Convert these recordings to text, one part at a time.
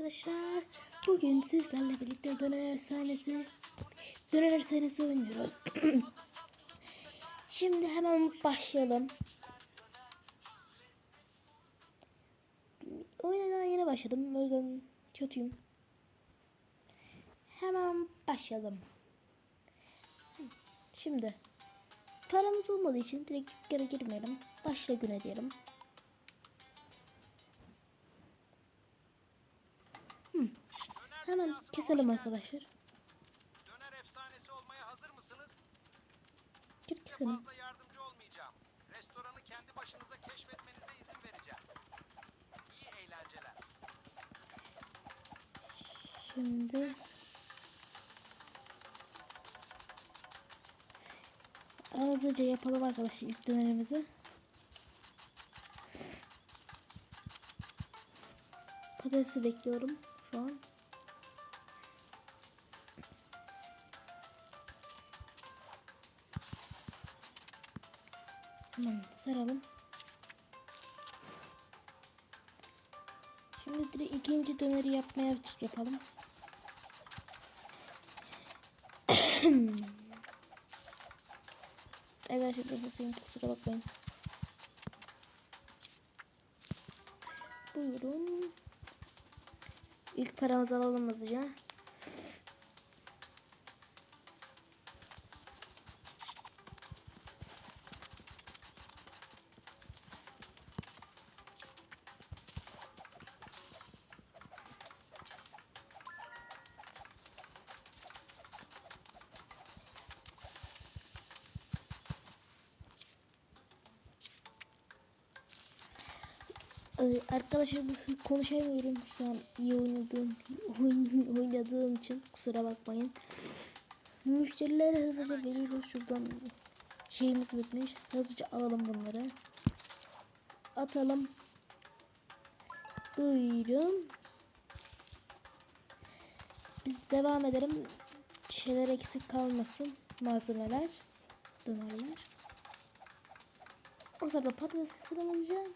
arkadaşlar. Bugün sizlerle birlikte döner efsanesi döner efsanesi oynuyoruz. Şimdi hemen başlayalım. Oyuna yeni başladım. O yüzden kötüyüm. Hemen başlayalım. Şimdi paramız olmadığı için direkt dükkana girmeyelim. Başla güne diyelim. Hemen keselim arkadaşlar. Döner efsanesi olmaya hazır mısınız? Size keselim. fazla yardımcı olmayacağım. Restoranı kendi başınıza keşfetmenize izin vereceğim. İyi eğlenceler. Şimdi hızlıca yapalım arkadaşlar ilk dönerimizi. Patatesi bekliyorum şu an. Saralım. Şimdi direkt ikinci döneri yapmaya yapalım. Arkadaşlar biraz sayın kusura bakmayın. Buyurun. İlk paramızı alalım hızlıca. Arkadaşlar konuşamıyorum şu an iyi oynadığım oyun, oynadığım için kusura bakmayın. Müşterilere hızlıca veriyoruz şuradan şeyimiz bitmiş. Hızlıca alalım bunları. Atalım. Buyurun. Biz devam edelim. Şeyler eksik kalmasın. Malzemeler. Dönerler. O sırada patates keselim hızlıca.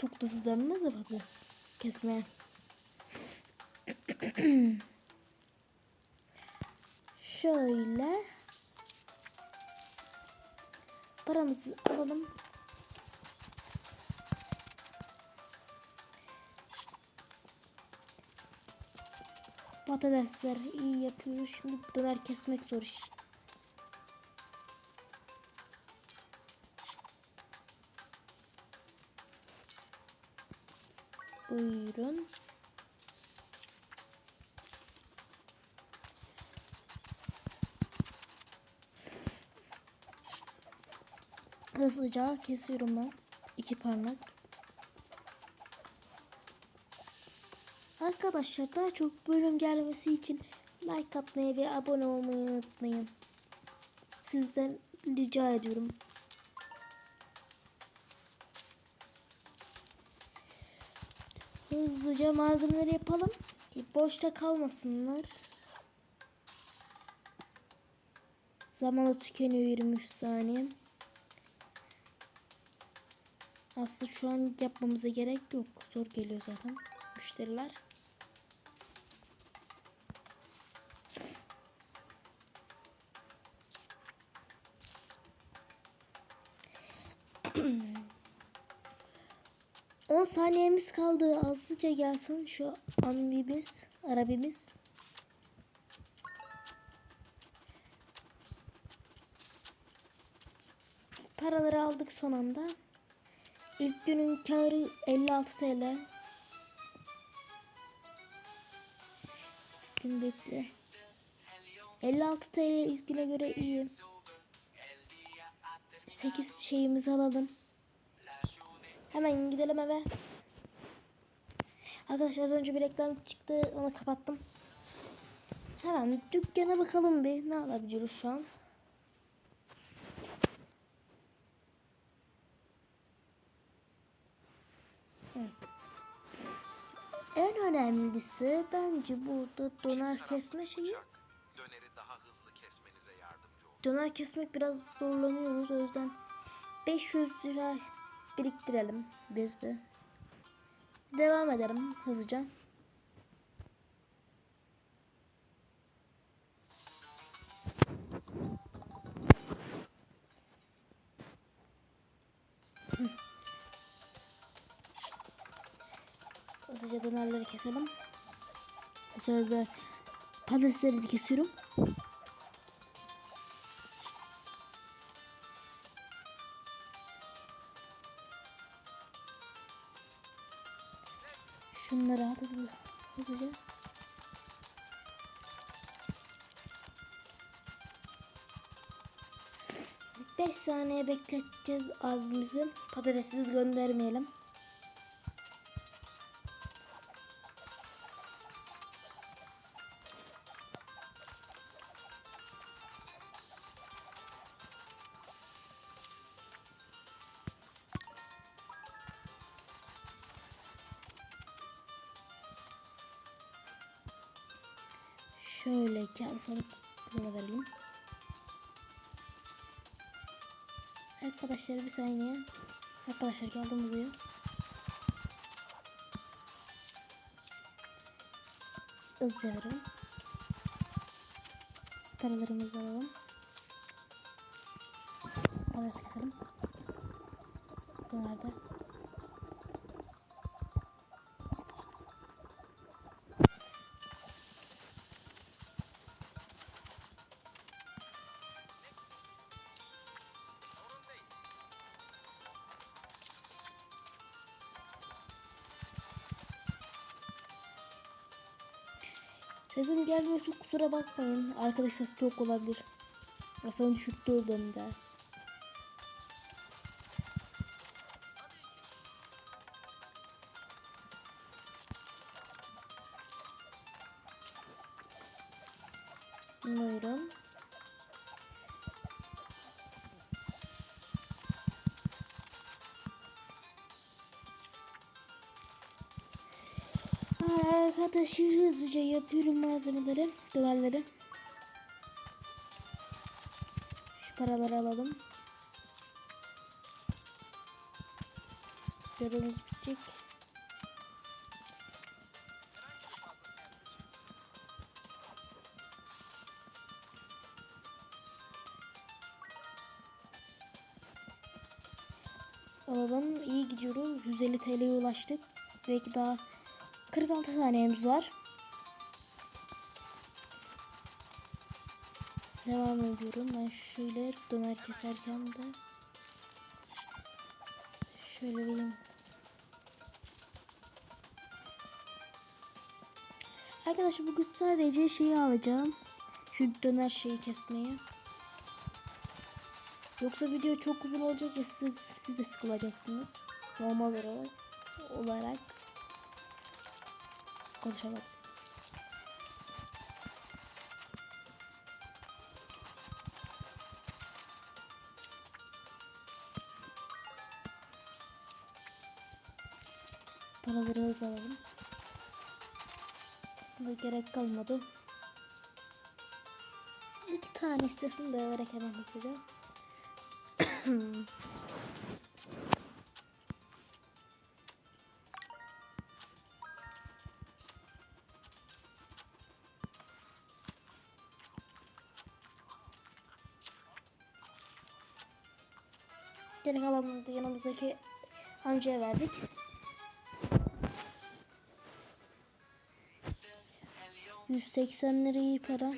Çok da hızlı denmez de patates kesmeye. Şöyle. Paramızı alalım. Patatesler iyi yapıyoruz. Şimdi döner kesmek zor iş. Buyurun. Hızlıca kesiyorum ben. iki parmak. Arkadaşlar daha çok bölüm gelmesi için like atmayı ve abone olmayı unutmayın. Sizden rica ediyorum. Hızlıca malzemeleri yapalım ki boşta kalmasınlar. Zamanı tükeniyor 23 saniye. Aslında şu an yapmamıza gerek yok. Zor geliyor zaten müşteriler. On saniyemiz kaldı. Hızlıca gelsin şu ambimiz, arabimiz. Paraları aldık son anda. İlk günün karı 56 TL. Gün bitti. 56 TL ilk güne göre iyi. 8 şeyimizi alalım. Hemen gidelim eve. Arkadaşlar az önce bir reklam çıktı. Onu kapattım. Hemen dükkana bakalım bir. Ne alabiliyoruz şu an? Evet. En önemlisi bence burada döner kesme şeyi. Döner kesmek biraz zorlanıyoruz. O yüzden 500 lira biriktirelim biz bir. devam ederim hızlıca. Hı. Hızlıca dönerleri keselim. Bu sırada patatesleri de kesiyorum. Şunları atalım hızlıca. Beş saniye bekleteceğiz abimizi. Patatessiz göndermeyelim. Şöyle kağıt sarıp kılına verelim. Arkadaşlar bir saniye. Arkadaşlar geldim buraya. Hızlıca verelim. Paralarımızı alalım. Patates keselim. Dönerde. Sorun Sesim gelmiyorsa kusura bakmayın. Arkadaş sesi çok olabilir. Aslında düşürttürdüm de. Ay, Arkadaşı hızlıca yapıyorum malzemeleri, dolarları. Şu paraları alalım. Görevimiz bitecek. Alalım. İyi gidiyoruz. 150 TL'ye ulaştık. Ve daha 46 saniyemiz var. Devam ediyorum. Ben şöyle döner keserken de şöyle vereyim. Arkadaşlar bugün sadece şeyi alacağım. Şu döner şeyi kesmeyi. Yoksa video çok uzun olacak ve siz, siz de sıkılacaksınız. Normal olarak. olarak. Konuşalım. Paraları hızlı alalım. Aslında gerek kalmadı. İki tane istesin de vererek hemen hızlıca. Geri kalanını da yanımızdaki amcaya verdik. Yüz seksen lira iyi para.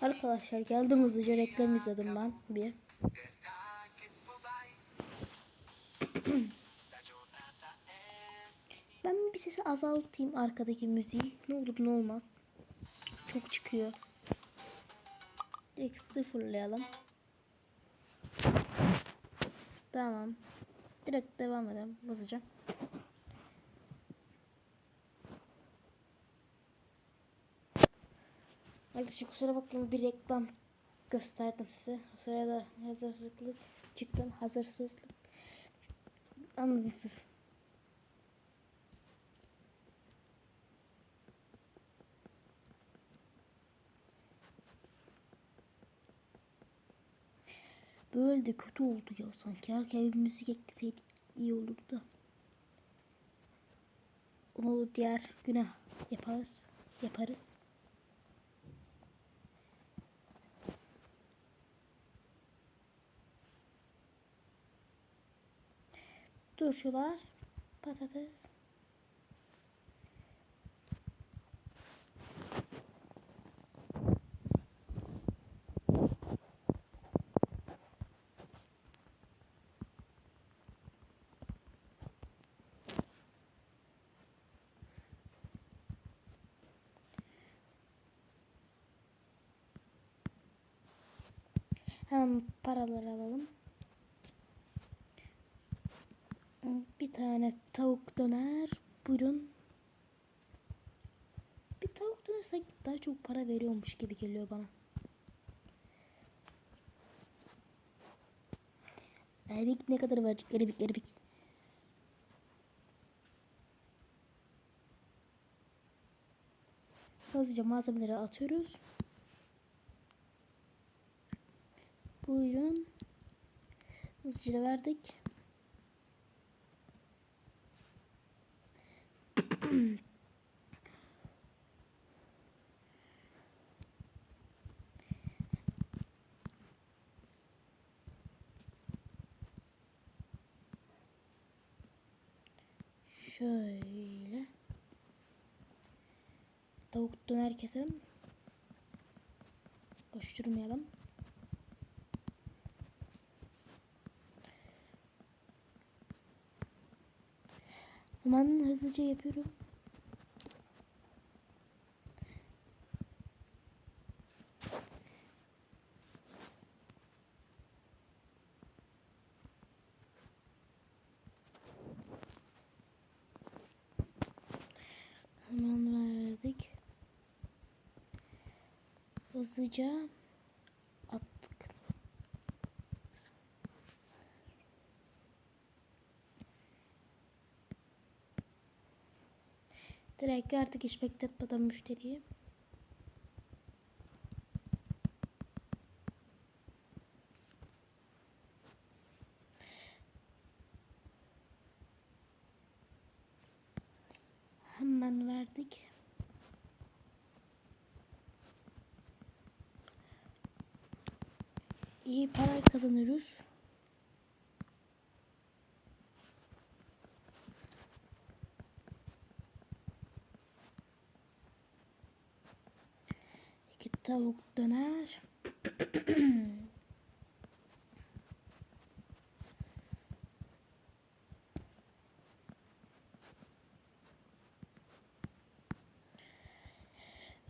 Arkadaşlar geldim hızlıca reklam izledim ben bir. ben bir sesi azaltayım arkadaki müziği. Ne olur ne olmaz. Çok çıkıyor. Direkt sıfırlayalım. Tamam. Direkt devam edelim hızlıca. Arkadaşlar kusura bakmayın bir reklam gösterdim size. O sırada hazırsızlık çıktım. Hazırsızlık. Anladınız Böyle de kötü oldu ya sanki. Arkaya bir müzik ekleseydik iyi olurdu da. Onu diğer güne yaparız. Yaparız. Turşular, patates. Hem paraları alalım. Bir tane tavuk döner. Buyurun. Bir tavuk döner sanki daha çok para veriyormuş gibi geliyor bana. Erbik ne kadar verecek? Erbik erbik. Hızlıca malzemeleri atıyoruz. Buyurun. Hızlıca verdik. Şöyle. Tavuk döner keselim. Koşturmayalım. Hemen hızlıca yapıyorum. Hemen verdik. Hızlıca Direkt artık hiç bekletmeden müşteriyi. Hemen verdik. İyi para kazanıyoruz. İki tavuk döner.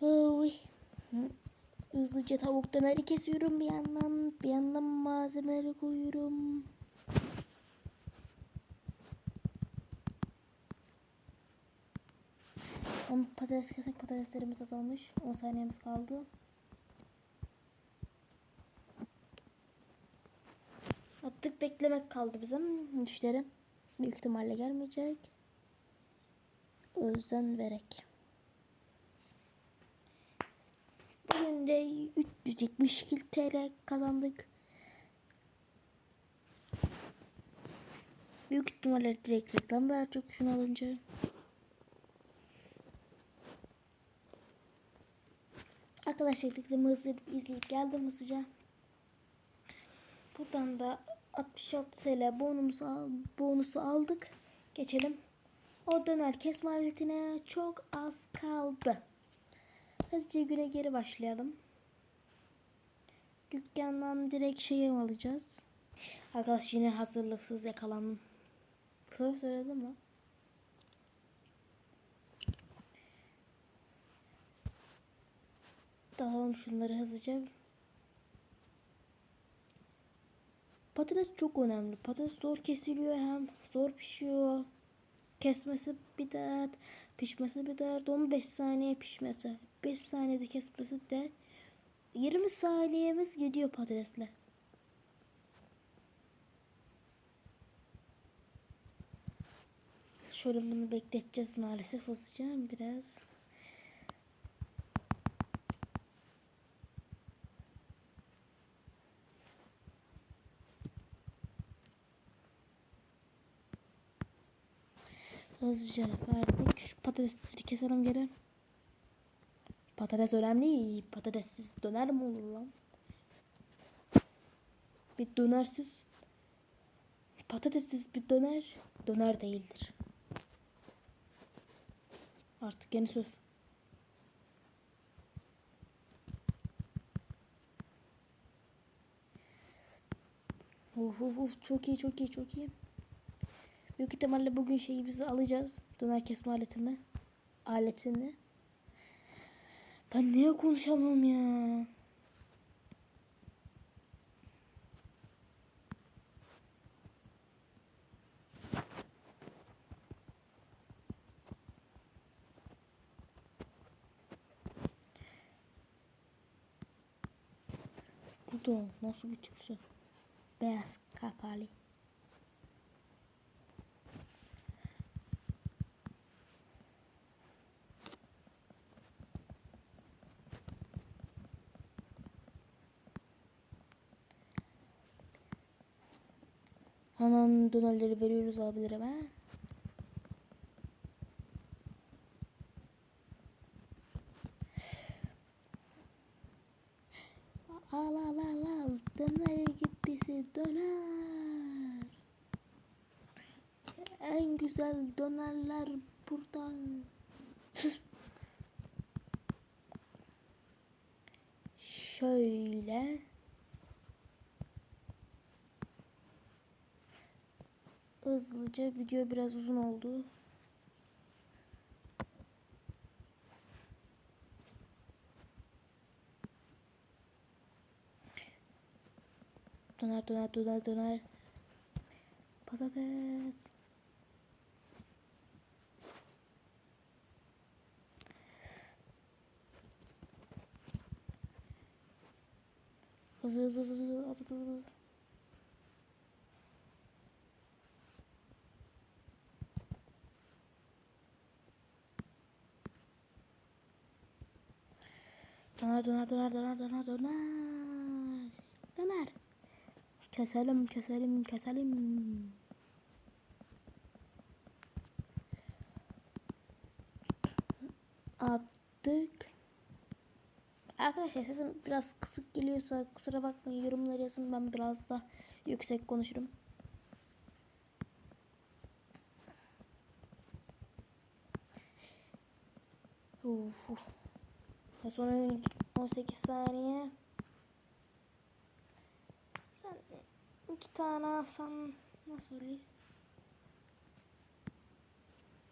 Oy. Hızlıca tavuk döneri kesiyorum bir yandan. Bir yandan malzemeleri koyuyorum. Patates kesek patateslerimiz azalmış. 10 saniyemiz kaldı. Artık beklemek kaldı bizim. Müşteri büyük ihtimalle gelmeyecek. O yüzden verek. Bugün de 372 TL kazandık. Büyük ihtimalle direkt reklam verecek şunu alınca. Arkadaşlar reklamı hızlı izleyip geldim hızlıca. Buradan da 66 TL bonusu, al- bonusu aldık. Geçelim. O döner kesme aletine çok az kaldı. Hızlıca güne geri başlayalım. Dükkandan direkt şeyi alacağız. Arkadaş yine hazırlıksız yakalandım. Kısa söyledim mi? Dağılalım şunları hızlıca. Patates çok önemli. Patates zor kesiliyor hem zor pişiyor. Kesmesi bir dert, pişmesi bir dert. 15 saniye pişmesi. 5 saniyede kesmesi de 20 saniyemiz gidiyor patatesle. Şöyle bunu bekleteceğiz maalesef hızlıca biraz. Hızlıca verdik. Şu patatesleri keselim geri. Patates önemli. Patatessiz döner mi olur lan? Bir dönersiz patatessiz bir döner döner değildir. Artık yeni söz. Uf uf uf çok iyi çok iyi çok iyi. Büyük ihtimalle bugün şeyi bize alacağız. Döner kesme aletini. Aletini. Ben niye konuşamam ya? Bu da nasıl bir tüksü? Beyaz kapalı. Hemen dönerleri veriyoruz abilere be. Al al al al döner gibisi döner. En güzel dönerler burada. Şöyle. Hızlıca video biraz uzun oldu. Döner döner döner döner. Patates. Hızlı hızlı hızlı hızlı at at Döner döner döner döner döner döner. Döner. Keselim keselim keselim. Attık. Arkadaşlar sesim biraz kısık geliyorsa kusura bakmayın yorumları yazın ben biraz da yüksek konuşurum. Uf. Ve sonra 18 saniye. Sen iki tane alsan nasıl olur?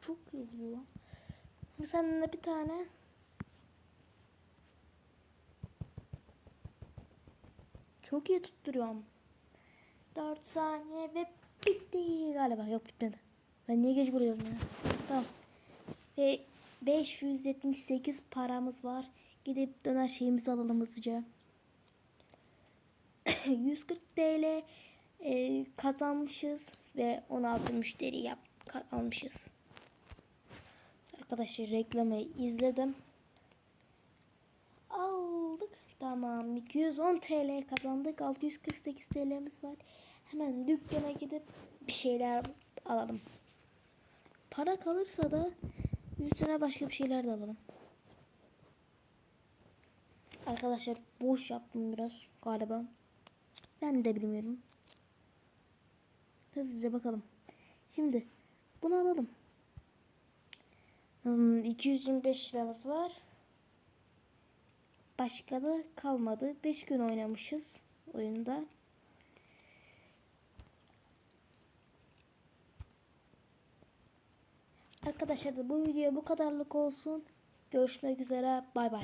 Çok iyi diyor. Sen de bir tane. Çok iyi tutturuyorum. 4 saniye ve bitti galiba. Yok bitmedi. Ben niye geç vuruyorum ya? Tamam. Ve 578 paramız var. Gidip döner şeyimizi alalım hızlıca. 140 TL e, kazanmışız ve 16 müşteri yap almışız. Arkadaşlar reklamı izledim. Aldık. Tamam. 210 TL kazandık. 648 TL'miz var. Hemen dükkana gidip bir şeyler alalım. Para kalırsa da üstüne başka bir şeyler de alalım. Arkadaşlar boş yaptım biraz galiba. Ben de bilmiyorum. Hızlıca bakalım. Şimdi bunu alalım. Hmm, 225 liramız var. Başka da kalmadı. 5 gün oynamışız oyunda. Arkadaşlar da bu video bu kadarlık olsun. Görüşmek üzere. Bay bay.